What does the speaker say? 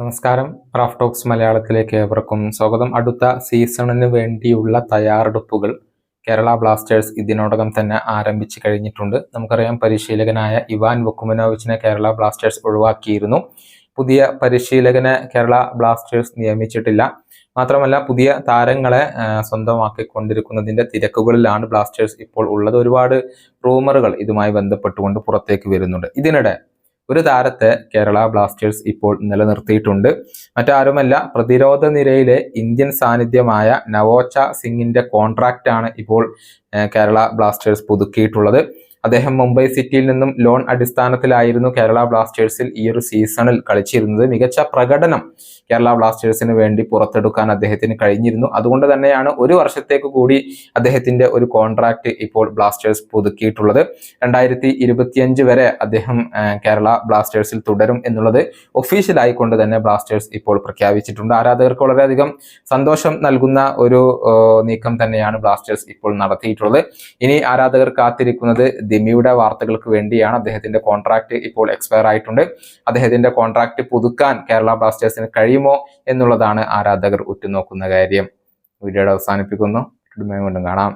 നമസ്കാരം. Raf talks മലയാളത്തിലേക്ക് ഏവർക്കും സ്വാഗതം. അടുത്ത സീസണിന് വേണ്ടിയുള്ള തയ്യാറെടുപ്പുകൾ കേരള ബ്ലാസ്റ്റേഴ്സ് ഇതിനോടകം തന്നെ ആരംഭിച്ചു കഴിഞ്ഞിട്ടുണ്ട്. നമുക്കറിയാം പരിശീലകനായ ഇവാൻ വക്കുമനോവിച്ചിനെ കേരള ബ്ലാസ്റ്റേഴ്സ് ഒഴിവാക്കിയിരുന്നു. പുതിയ പരിശീലകനെ കേരള ബ്ലാസ്റ്റേഴ്സ് നിയമിച്ചിട്ടില്ല. മാത്രമല്ല പുതിയ താരങ്ങളെ സ്വന്തമാക്കിക്കൊണ്ടിരിക്കുന്നതിന്റെ തിരക്കുകളിലാണ് ബ്ലാസ്റ്റേഴ്സ് ഇപ്പോൾ ഉള്ളത്. ഒരുപാട് റൂമറുകൾ ഇതുമായി ബന്ധപ്പെട്ടുകൊണ്ട് പുറത്തേക്ക് വരുന്നുണ്ട്. ഇതിനിടെ ഒരു താരത്തെ കേരള ബ്ലാസ്റ്റേഴ്സ് ഇപ്പോൾ നിലനിർത്തിയിട്ടുണ്ട്. മറ്റാരുമല്ല പ്രതിരോധ നിരയിലെ ഇന്ത്യൻ സാന്നിധ്യമായ നവോച്ച സിംഗിന്റെ കോൺട്രാക്റ്റാണ് ഇപ്പോൾ കേരള ബ്ലാസ്റ്റേഴ്സ് പുതുക്കിയിട്ടുള്ളത്. അദ്ദേഹം മുംബൈ സിറ്റിയിൽ നിന്നും ലോൺ അടിസ്ഥാനത്തിലായിരുന്നു കേരള ബ്ലാസ്റ്റേഴ്സിൽ ഈ ഒരു സീസണിൽ കളിച്ചിരുന്നത്. മികച്ച പ്രകടനം കേരള ബ്ലാസ്റ്റേഴ്സിന് വേണ്ടി പുറത്തെടുക്കാൻ അദ്ദേഹത്തിന് കഴിഞ്ഞിരുന്നു. അതുകൊണ്ട് തന്നെയാണ് ഒരു വർഷത്തേക്ക് കൂടി അദ്ദേഹത്തിന്റെ ഒരു കോൺട്രാക്ട് ഇപ്പോൾ ബ്ലാസ്റ്റേഴ്സ് പുതുക്കിയിട്ടുള്ളത്. രണ്ടായിരത്തി വരെ അദ്ദേഹം കേരള ബ്ലാസ്റ്റേഴ്സിൽ തുടരും എന്നുള്ളത് ഒഫീഷ്യൽ ആയിക്കൊണ്ട് തന്നെ ബ്ലാസ്റ്റേഴ്സ് ഇപ്പോൾ പ്രഖ്യാപിച്ചിട്ടുണ്ട്. ആരാധകർക്ക് വളരെയധികം സന്തോഷം നൽകുന്ന ഒരു നീക്കം തന്നെയാണ് ബ്ലാസ്റ്റേഴ്സ് ഇപ്പോൾ നടത്തിയിട്ടുള്ളത്. ഇനി ആരാധകർ കാത്തിരിക്കുന്നത് ദിമിയുടെ വാർത്തകൾക്ക് വേണ്ടിയാണ് അദ്ദേഹത്തിന്റെ കോൺട്രാക്ട് ഇപ്പോൾ എക്സ്പയർ ആയിട്ടുണ്ട്. അദ്ദേഹത്തിന്റെ കോൺട്രാക്ട് പുതുക്കാൻ കേരള ബ്ലാസ്റ്റേഴ്സിന് കഴിയുമോ എന്നുള്ളതാണ് ആരാധകർ ഉറ്റുനോക്കുന്ന കാര്യം. വീഡിയോയുടെ അവസാനിപ്പിക്കുന്നു. കാണാം.